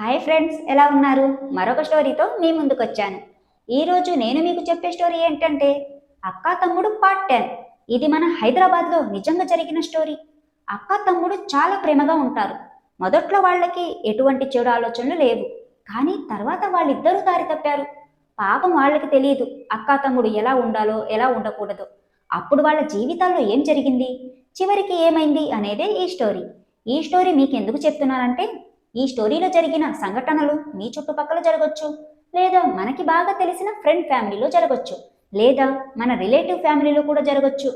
Hi friends ఎలా ఉన్నారు? మరొక స్టోరీతో మీ ముందుకు వచ్చాను ఈరోజు నేను మీకు చెప్పే స్టోరీ ఏంటంటే అక్క తమ్ముడు పార్ట్ టెన్ ఇది మన హైదరాబాద్లో నిజంగా జరిగిన స్టోరీ. అక్క తమ్ముడు చాలా ప్రేమగా ఉంటారు. మొదట్లో వాళ్ళకి ఎటువంటి చెడు ఆలోచనలు లేవు. కానీ తర్వాత వాళ్ళిద్దరూ దారి తప్పారు. పాపం వాళ్ళకి తెలియదు అక్క తమ్ముడు ఎలా ఉండాలో ఎలా ఉండకూడదు. అప్పుడు వాళ్ళ జీవితాల్లో ఏం జరిగింది? చివరికి ఏమైంది అనేదే ఈ స్టోరీ. ఈ స్టోరీ మీకు ఎందుకు చెప్తున్నానంటే ఈ స్టోరీలో జరిగిన సంఘటనలు మీ చుట్టుపక్కల జరగవచ్చు లేదా మనకి బాగా తెలిసిన ఫ్రెండ్ ఫ్యామిలీలో జరగవచ్చు లేదా మన రిలేటివ్ ఫ్యామిలీలో కూడా జరగచ్చు.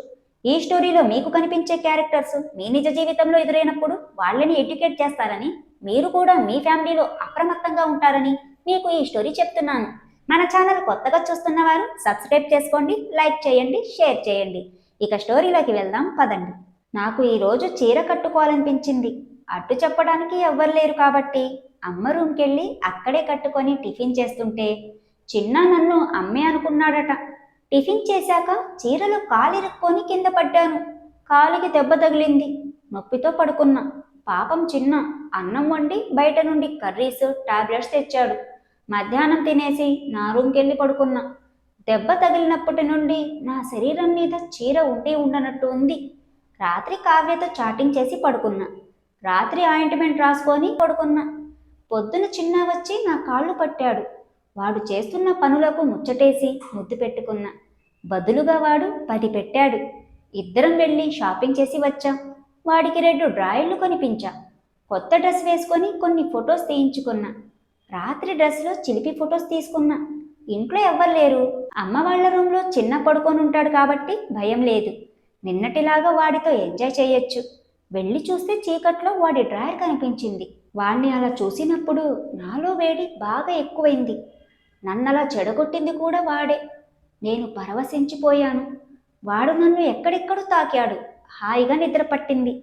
ఈ స్టోరీలో మీకు కనిపించే క్యారెక్టర్స్ మీ నిజ జీవితంలో ఎదురైనప్పుడు వాళ్ళని ఎడ్యుకేట్ చేస్తారని మీరు కూడా మీ ఫ్యామిలీలో అప్రమత్తంగా ఉంటారని మీకు ఈ స్టోరీ చెప్తున్నాను. మన ఛానల్ కొత్తగా చూస్తున్న వారు సబ్స్క్రైబ్ చేసుకోండి లైక్ చేయండి షేర్ చేయండి. ఇక స్టోరీలోకి వెళ్దాం పదండి. నాకు ఈరోజు చీర కట్టుకోవాలనిపించింది. అడ్డు చెప్పడానికి ఎవ్వరు లేరు కాబట్టి అమ్మ రూమ్కి వెళ్ళి అక్కడే కట్టుకొని టిఫిన్ చేస్తుంటే చిన్న నన్ను అమ్మే అనుకున్నాడట. టిఫిన్ చేశాక చీరలో కాలిరుక్కొని కింద పడ్డాను. కాలికి దెబ్బ తగిలింది. నొప్పితో పడుకున్నా. పాపం చిన్న అన్నం వండి బయట నుండి కర్రీస్ టాబ్లెట్స్ తెచ్చాడు. మధ్యాహ్నం తినేసి నా రూమ్కి వెళ్ళి పడుకున్నా. దెబ్బ తగిలినప్పటి నుండి నా శరీరం మీద చీర ఉండి ఉండనట్టు ఉంది. రాత్రి కావ్యతో చాటింగ్ చేసి పడుకున్నా. రాత్రి ఆయింట్మెంట్ రాసుకొని పడుకున్నా. పొద్దున చిన్న వచ్చి నా కాళ్ళు పట్టాడు. వాడు చేస్తున్న పనులకు ముచ్చటేసి ముద్దు పెట్టుకున్నా. బదులుగా వాడు పది పెట్టాడు. ఇద్దరం వెళ్ళి షాపింగ్ చేసి వచ్చాం. వాడికి రెండు డ్రాయర్లు కొనిపించా. కొత్త డ్రెస్ వేసుకొని కొన్ని ఫొటోస్ తీయించుకున్నా. రాత్రి డ్రెస్లో చిలిపి ఫొటోస్ తీసుకున్నా. ఇంట్లో ఎవ్వరు లేరు. అమ్మ వాళ్ళ రూమ్లో చిన్న పడుకొని ఉంటాడు కాబట్టి భయం లేదు. నిన్నటిలాగా వాడితో ఎంజాయ్ చేయొచ్చు. వెళ్ళి చూస్తే చీకట్లో వాడి డ్రాయర్ కనిపించింది. వాణ్ణి అలా చూసినప్పుడు నాలో వేడి బాగా ఎక్కువైంది. నన్నలా చెడగొట్టింది కూడా వాడే. నేను పరవశించిపోయాను. వాడు నన్ను ఎక్కడెక్కడో తాకాడు. హాయిగా నిద్ర పట్టింది.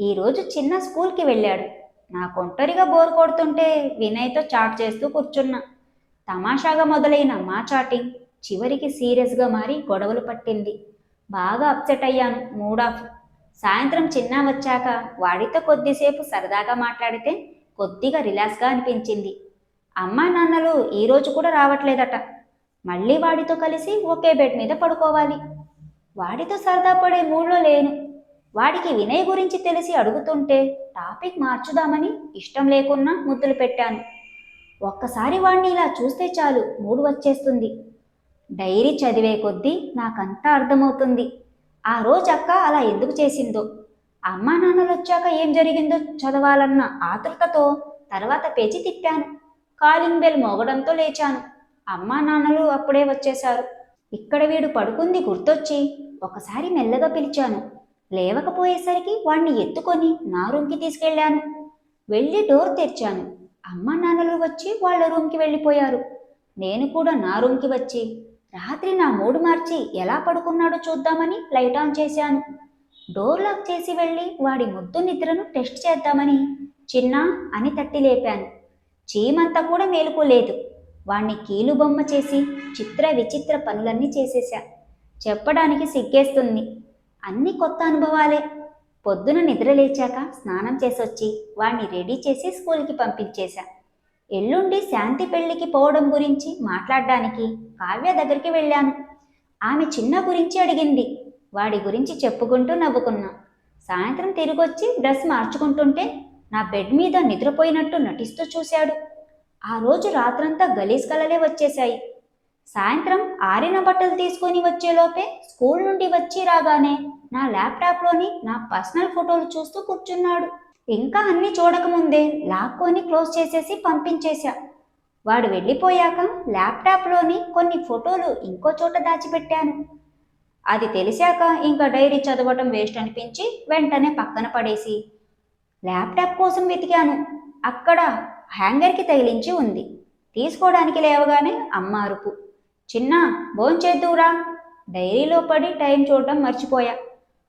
ఈరోజు చిన్న స్కూల్కి వెళ్ళాడు. నాకు ఒంటరిగా బోర్ కొడుతుంటే వినయ్తో చాట్ చేస్తూ కూర్చున్నా. తమాషాగా మొదలైన మా చాటింగ్ చివరికి సీరియస్గా మారి గొడవలు పట్టింది. బాగా అప్సెట్ అయ్యాను. Mood off. సాయంత్రం చిన్న వచ్చాక వాడితో కొద్దిసేపు సరదాగా మాట్లాడితే కొద్దిగా రిలాక్స్గా అనిపించింది. అమ్మా నాన్నలు ఈరోజు కూడా రావట్లేదట. మళ్ళీ వాడితో కలిసి ఒకే బెడ్ మీద పడుకోవాలి. వాడితో సరదా పడే మూడ్లో లేను. వాడికి వినయ్ గురించి తెలిసి అడుగుతుంటే టాపిక్ మార్చుదామని ఇష్టం లేకున్నా ముద్దులు పెట్టాను. ఒక్కసారి వాడిని ఇలా చూస్తే చాలు మూడు వచ్చేస్తుంది. డైరీ చదివే కొద్దీ నాకంతా అర్థమవుతుంది. ఆ రోజు అక్క అలా ఎందుకు చేసిందో? అమ్మా నాన్నలు వచ్చాక ఏం జరిగిందో చదవాలన్న ఆతృతతో తర్వాత పేచి తిప్పాను కాలింగ్ బెల్ మోగడంతో లేచాను. అమ్మా నాన్నలు అప్పుడే వచ్చేశారు. ఇక్కడ వీడు పడుకుంది గుర్తొచ్చి ఒకసారి మెల్లగా పిలిచాను. లేవకపోయేసరికి వాణ్ణి ఎత్తుకొని నా రూమ్కి తీసుకెళ్ళాను. వెళ్ళి డోర్ తెరిచాను. అమ్మా నాన్నలు వచ్చి వాళ్ళ రూమ్కి వెళ్ళిపోయారు. నేను కూడా నా రూమ్కి వచ్చి రాత్రి నా మూడు మార్చి ఎలా పడుకున్నాడో చూద్దామని లైట్ ఆన్ చేశాను. డోర్ లాక్ చేసి వెళ్ళి వాడి ముద్దు నిద్రను టెస్ట్ చేద్దామని చిన్న అని తట్టి లేపాను. చీమంతా కూడా మేలుకోలేదు వాణ్ణి కీలు బొమ్మ చేసి చిత్ర విచిత్ర పనులన్నీ చేసేశా. చెప్పడానికి సిగ్గేస్తుంది. అన్ని కొత్త అనుభవాలే. పొద్దున నిద్ర లేచాక స్నానం చేసొచ్చి వాణ్ణి రెడీ చేసి స్కూల్కి పంపించేశా. ఎల్లుండి శాంతి పెళ్ళికి పోవడం గురించి మాట్లాడడానికి కావ్య దగ్గరికి వెళ్ళాను. ఆమె చిన్న గురించి అడిగింది. వాడి గురించి చెప్పుకుంటూ నవ్వుకున్నా. సాయంత్రం తిరిగొచ్చి డ్రెస్ మార్చుకుంటుంటే నా బెడ్ మీద నిద్రపోయినట్టు నటిస్తూ చూశాడు. ఆ రోజు రాత్రంతా గలీజ్ కలలే వచ్చేశాయి. సాయంత్రం ఆరిన బట్టలు తీసుకొని వచ్చేలోపే స్కూల్ నుండి వచ్చి రాగానే నా ల్యాప్టాప్లోని నా పర్సనల్ ఫోటోలు చూస్తూ కూర్చున్నాడు. ఇంకా అన్నీ చూడకముందే లాక్కొని క్లోజ్ చేసేసి పంపించేశా. వాడు వెళ్ళిపోయాక ల్యాప్టాప్లోని కొన్ని ఫోటోలు ఇంకో చోట దాచిపెట్టాను. అది తెలిసాక ఇంకా డైరీ చదవటం వేస్ట్ అనిపించి వెంటనే పక్కన పడేసి ల్యాప్టాప్ కోసం వెతికాను. అక్కడ హ్యాంగర్కి తగిలించి ఉంది. తీసుకోవడానికి లేవగానే అమ్మ అరుపు. చిన్న భోంచేద్దురా డైరీలో పడి టైం చూడడం మర్చిపోయా.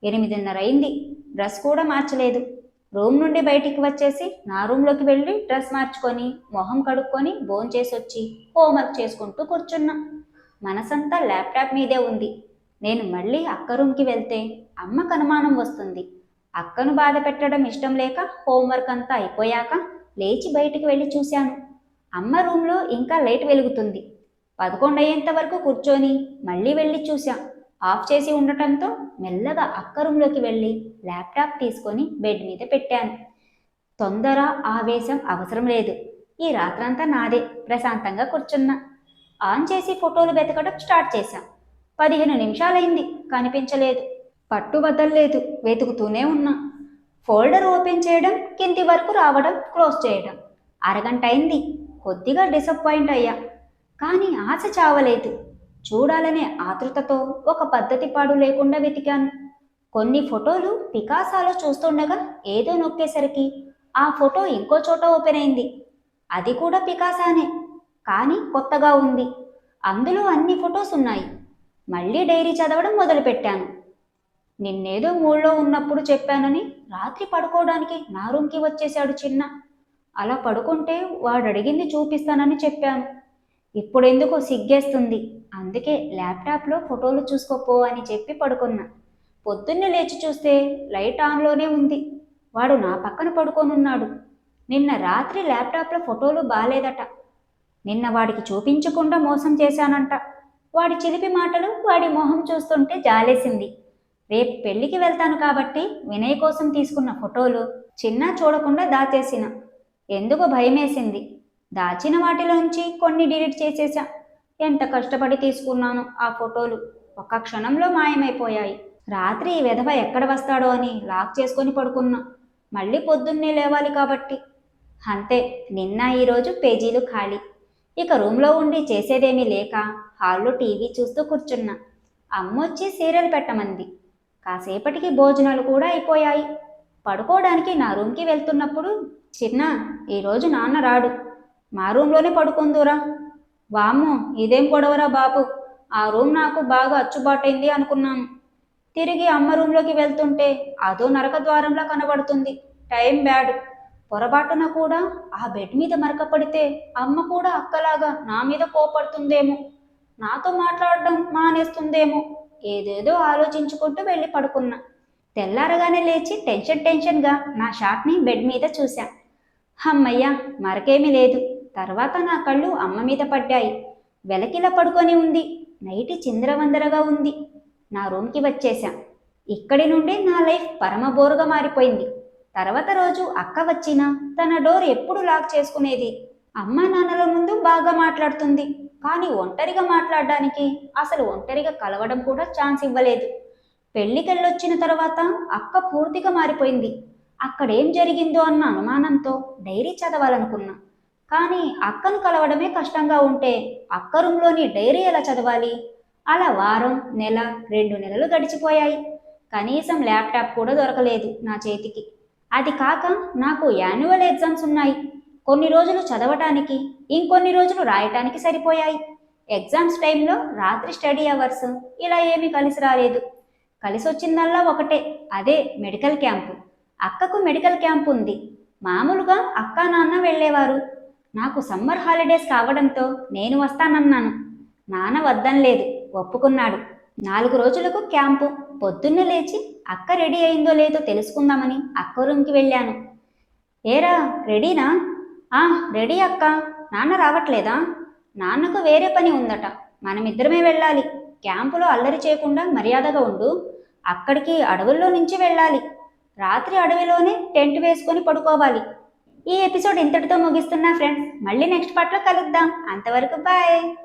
ఎనిమిదిన్నర అయింది డ్రెస్ కూడా మార్చలేదు. రూమ్ నుండి బయటికి వచ్చేసి నా రూమ్లోకి వెళ్ళి డ్రెస్ మార్చుకొని మొహం కడుక్కొని భోంచేసి వచ్చి హోంవర్క్ చేసుకుంటూ కూర్చున్నా. మనసంతా ల్యాప్టాప్ మీదే ఉంది. నేను మళ్ళీ అక్క రూమ్కి వెళ్తే అమ్మకు అనుమానం వస్తుంది. అక్కను బాధ పెట్టడం ఇష్టం లేక హోంవర్క్ అంతా అయిపోయాక లేచి బయటికి వెళ్ళి చూశాను. అమ్మ రూమ్లో ఇంకా లైట్ వెలుగుతుంది. పదకొండు అయ్యేంత వరకు కూర్చొని మళ్ళీ వెళ్ళి చూశాను ఆఫ్ చేసి ఉండటంతో మెల్లగా అక్క రూమ్లోకి వెళ్ళి ల్యాప్టాప్ తీసుకొని బెడ్ మీద పెట్టాను. తొందర ఆవేశం అవసరం లేదు. ఈ రాత్రంతా నాదే. ప్రశాంతంగా కూర్చున్నా. ఆన్ చేసి ఫోటోలు వెతకడం స్టార్ట్ చేశాం. పదిహేను నిమిషాలైంది. కనిపించలేదు. పట్టు వదలలేదు. వెతుకుతూనే ఉన్నా. ఫోల్డర్ ఓపెన్ చేయడం కింది వరకు రావడం క్లోజ్ చేయడం. అరగంట అయింది. కొద్దిగా డిసప్పాయింట్ అయ్యా. కానీ ఆశ చావలేదు. చూడాలనే ఆతృతతో ఒక పద్ధతి పాడు లేకుండా వెతికాను. కొన్ని ఫోటోలు పికాసాలో చూస్తుండగా ఏదో నొక్కేసరికి ఆ ఫోటో ఇంకో చోట ఓపెన్ అయింది. అది కూడా పికాసానే కానీ కొత్తగా ఉంది. అందులో అన్ని ఫొటోస్ ఉన్నాయి. మళ్ళీ డైరీ చదవడం మొదలుపెట్టాను. నిన్నేదో మూడ్లో ఉన్నప్పుడు చెప్పానని రాత్రి పడుకోవడానికి నా రూమ్కి వచ్చేశాడు చిన్న. అలా పడుకుంటే వాడు అడిగింది చూపిస్తానని చెప్పాను. ఇప్పుడెందుకో సిగ్గేస్తుంది. అందుకే ల్యాప్టాప్లో ఫోటోలు చూసుకోపో అని చెప్పి పడుకున్నా. పొద్దున్నే లేచి చూస్తే లైట్ ఆన్లోనే ఉంది. వాడు నా పక్కన పడుకోనున్నాడు. నిన్న రాత్రి ల్యాప్టాప్లో ఫోటోలు బాలేదట. నిన్న వాడికి చూపించకుండా మోసం చేశానంట. వాడి చిలిపి మాటలు వాడి మొహం చూస్తుంటే జాలేసింది. రేపు పెళ్ళికి వెళ్తాను కాబట్టి వినయ్ కోసం తీసుకున్న ఫోటోలు చిన్న చూడకుండా దాచేసిన. ఎందుకు భయమేసింది. దాచిన వాటిలోంచి కొన్ని డిలీట్ చేసేసా. ఎంత కష్టపడి తీసుకున్నాను ఆ ఫోటోలు. ఒక్క క్షణంలో మాయమైపోయాయి. రాత్రి ఈ విధవ ఎక్కడ వస్తాడో అని లాక్ చేసుకొని పడుకున్నా. మళ్ళీ పొద్దున్నే లేవాలి కాబట్టి. అంతే నిన్న ఈరోజు పేజీలు ఖాళీ. ఇక రూమ్లో ఉండి చేసేదేమీ లేక హాల్లో టీవీ చూస్తూ కూర్చున్నా. అమ్మొచ్చి సీరియల్ పెట్టమంది. కాసేపటికి భోజనాలు కూడా అయిపోయాయి. పడుకోవడానికి నా రూమ్కి వెళ్తున్నప్పుడు చిన్న ఈరోజు నాన్న రాడు. మా రూమ్లోనే పడుకుందురా. వామ్మో ఇదేం గొడవరా బాబు? ఆ రూమ్ నాకు బాగా అచ్చుబాటైంది అనుకున్నాను. తిరిగి అమ్మ రూమ్లోకి వెళ్తుంటే అదో నరక ద్వారంలా కనబడుతుంది. Time bad. పొరపాటున కూడా ఆ బెడ్ మీద మరకపడితే అమ్మ కూడా అక్కలాగా నా మీద కోపడుతుందేమో. నాతో మాట్లాడడం మానేస్తుందేమో. ఏదేదో ఆలోచించుకుంటూ వెళ్ళి పడుకున్నా. తెల్లారగానే లేచి టెన్షన్ టెన్షన్గా నా షాట్ని బెడ్ మీద చూశా. హమ్మయ్య మరకేమీ లేదు. తర్వాత నా కళ్ళు అమ్మ మీద పడ్డాయి. వెలకిలా పడుకొని ఉంది. నైటి చిందరవందరగా ఉంది. నా రూమ్కి వచ్చేసా ఇక్కడి నుండి నా లైఫ్ పరమబోరుగా మారిపోయింది. తర్వాత రోజు అక్క వచ్చినా తన డోర్ ఎప్పుడు లాక్ చేసుకునేది? అమ్మ నాన్నల ముందు బాగా మాట్లాడుతుంది. కానీ ఒంటరిగా మాట్లాడడానికి అసలు ఒంటరిగా కలవడం కూడా ఛాన్స్ ఇవ్వలేదు. పెళ్ళికెళ్ళొచ్చిన తర్వాత అక్క పూర్తిగా మారిపోయింది. అక్కడేం జరిగిందో అన్న అనుమానంతో డైరీ చదవాలనుకున్నా. కానీ అక్కను కలవడమే కష్టంగా ఉంటే అక్క రూమ్లోని డైరీ ఎలా చదవాలి? అలా వారం నెల రెండు నెలలు గడిచిపోయాయి. కనీసం ల్యాప్టాప్ కూడా దొరకలేదు నా చేతికి. అది కాక నాకు యాన్యువల్ ఎగ్జామ్స్ ఉన్నాయి. కొన్ని రోజులు చదవటానికి ఇంకొన్ని రోజులు రాయటానికి సరిపోయాయి. ఎగ్జామ్స్ టైంలో రాత్రి స్టడీ అవర్స్ ఇలా ఏమీ కలిసి రాలేదు. కలిసి వచ్చిందల్లా ఒకటే అదే మెడికల్ క్యాంపు. అక్కకు మెడికల్ క్యాంప్ ఉంది. మామూలుగా అక్క నాన్న వెళ్ళేవారు. నాకు సమ్మర్ హాలిడేస్ కావడంతో నేను వస్తానన్నాను. నాన్న వద్దనలేదు ఒప్పుకున్నాడు. నాలుగు రోజులకు క్యాంపు. పొద్దున్నే లేచి అక్క రెడీ అయిందో లేదో తెలుసుకుందామని అక్క రూమ్కి వెళ్ళాను. ఏరా రెడీనా? ఆ రెడీ అక్క. నాన్న రావట్లేదా? నాన్నకు వేరే పని ఉందట. మనమిద్దరమే వెళ్ళాలి. క్యాంపులో అల్లరి చేయకుండా మర్యాదగా ఉండు. అక్కడికి అడవుల్లో నుంచి వెళ్ళాలి. రాత్రి అడవిలోనే టెంట్ వేసుకొని పడుకోవాలి. ఈ ఎపిసోడ్ ఇంతటితో ముగిస్తున్నా ఫ్రెండ్స్. మళ్ళీ నెక్స్ట్ పార్ట్లో కలుద్దాం. అంతవరకు బాయ్.